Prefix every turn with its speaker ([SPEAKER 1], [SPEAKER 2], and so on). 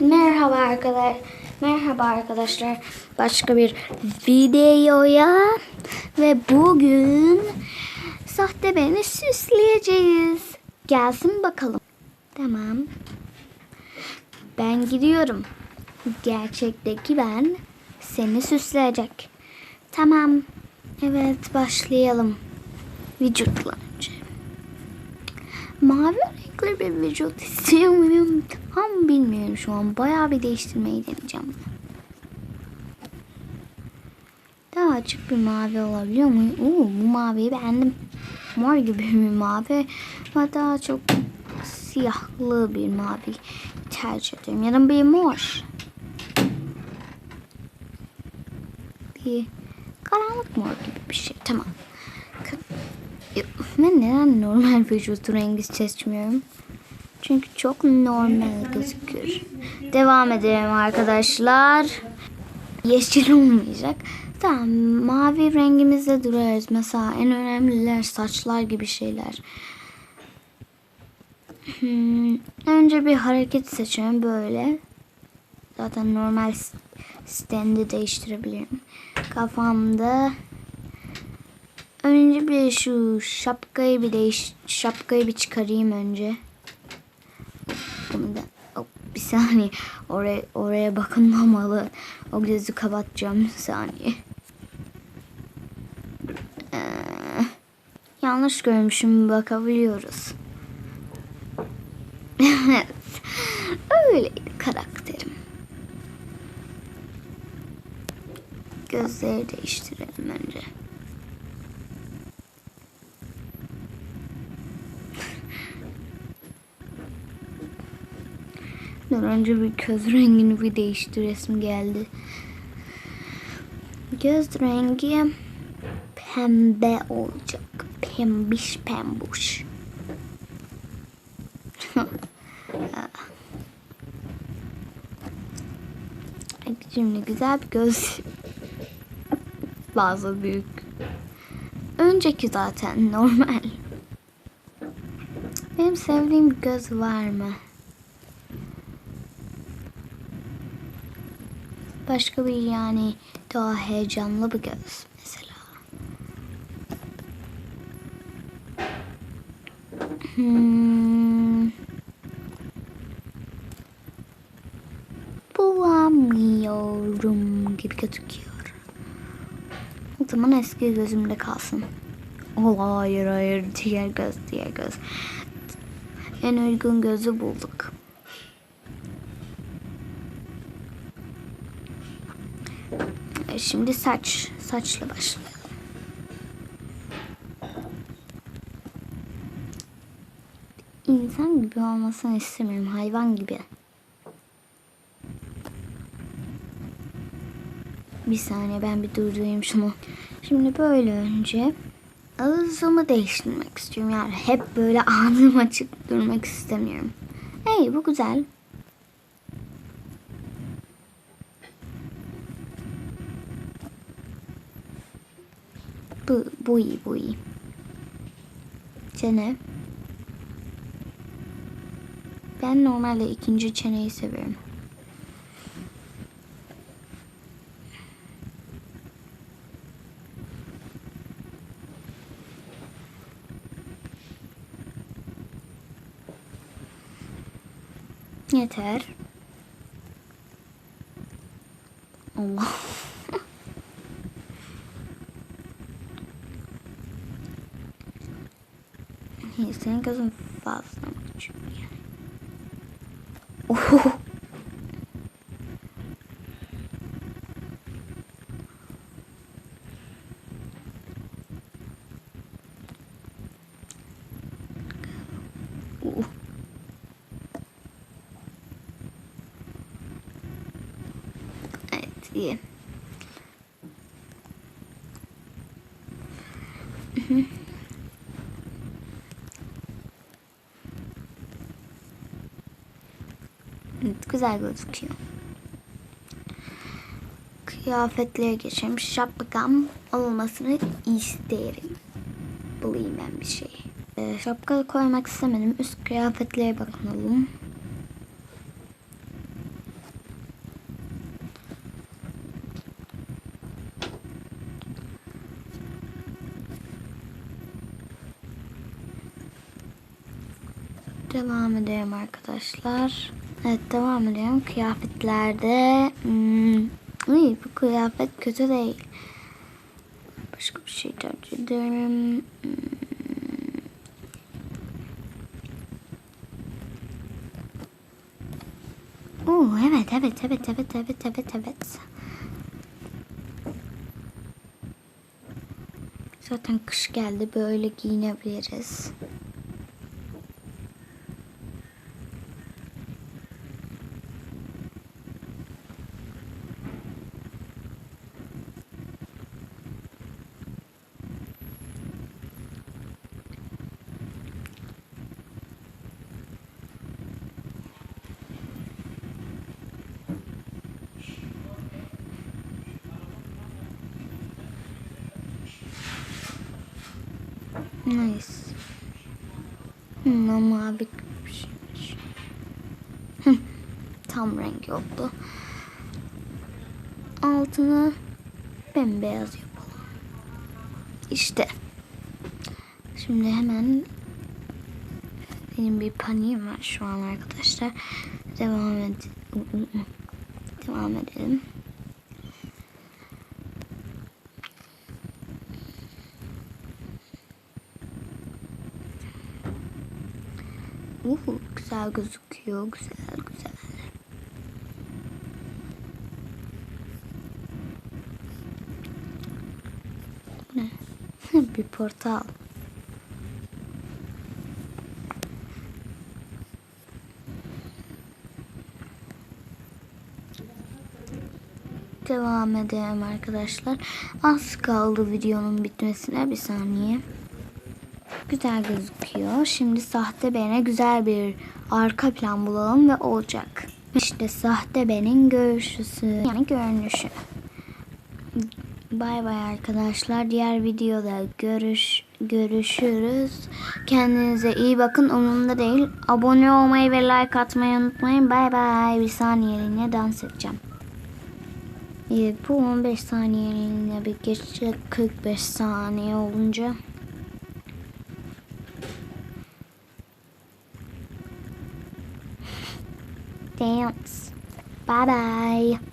[SPEAKER 1] Merhaba arkadaşlar. Merhaba arkadaşlar. Başka bir videoya ve bugün sahte beni süsleyeceğiz. Gelsin bakalım. Tamam. Ben gidiyorum. Gerçekteki ben seni süsleyecek. Tamam. Evet başlayalım. Vücutla. Mavi renkli bir vücut istiyor muyum? Tam bilmiyorum şu an. Bayağı bir değiştirmeyi deneyeceğim. Daha açık bir mavi olabiliyor mu? Oo, bu maviyi beğendim. Mor gibi bir mavi ama daha çok siyahlı bir mavi tercih ediyorum. Ya bir mor. Bir karanlık mor gibi bir şey. Tamam. Ben neden normal vücut rengi seçmiyorum? Çünkü çok normal gözükür. Devam edelim arkadaşlar. Yeşil olmayacak. Tamam mavi rengimizde durarız. Mesela en önemliler saçlar gibi şeyler. Hmm, önce bir hareket seçiyorum böyle. Zaten normal standı değiştirebilirim. Kafamda Önce bir şu şapkayı bir değiş şapkayı bir çıkarayım önce. Bunu da Hop, bir saniye oraya oraya bakılmamalı. O gözü kapatacağım bir saniye. Ee, yanlış görmüşüm bakabiliyoruz. evet. Öyleydi karakterim. Gözleri değiştirelim önce. Dur önce bir göz rengini bir değiştiresim geldi. Göz rengi pembe olacak. Pembiş pembuş. Şimdi güzel bir göz. Bazı büyük. Önceki zaten normal. Benim sevdiğim göz var mı? Başka bir yani daha heyecanlı bir göz mesela. Hmm. Bulamıyorum gibi gözüküyor. O zaman eski gözümde kalsın. Oh, hayır hayır diğer göz diğer göz. En uygun gözü bulduk. Şimdi saç. Saçla başlayalım. İnsan gibi olmasını istemiyorum. Hayvan gibi. Bir saniye ben bir durdurayım şunu. Şimdi böyle önce ağzımı değiştirmek istiyorum. Yani hep böyle ağzım açık durmak istemiyorum. Hey bu güzel. Bu, bu iyi, bu iyi. Çene. Ben normalde ikinci çeneyi seviyorum. Yeter. Allah. İyi, senin gözün fazla mı küçük yani? Oho. Oh. Evet iyi. güzel gözüküyor. Kıyafetlere geçelim. Şapkam olmasını isterim. Bulayım ben bir şey. Ee, şapka koymak istemedim. Üst kıyafetlere bakalım. devam edelim arkadaşlar. Evet devam edelim. Kıyafetlerde hmm, iyi, bu kıyafet kötü değil. Başka bir şey tercih ederim. Hmm. Oo, evet evet evet evet evet evet evet. Zaten kış geldi böyle giyinebiliriz. Nice. Hmm, ama abi. Hı, Tam renk yoktu. Altına bembeyaz yapalım. İşte. Şimdi hemen benim bir paniğim var şu an arkadaşlar. Devam ed devam edelim. Uhu, güzel gözüküyor. Güzel güzel. Ne? bir portal. Devam edelim arkadaşlar. Az kaldı videonun bitmesine bir saniye. Güzel gözüküyor. Şimdi sahte bene güzel bir arka plan bulalım ve olacak. İşte sahte benin görüşüsü. Yani görünüşü. Bay bay arkadaşlar. Diğer videoda görüş görüşürüz. Kendinize iyi bakın. Umurumda değil. Abone olmayı ve like atmayı unutmayın. Bay bay. Bir saniyeliğine dans edeceğim. Bu 15 saniyeliğine bir geçecek 45 saniye olunca. Dance. Bye bye.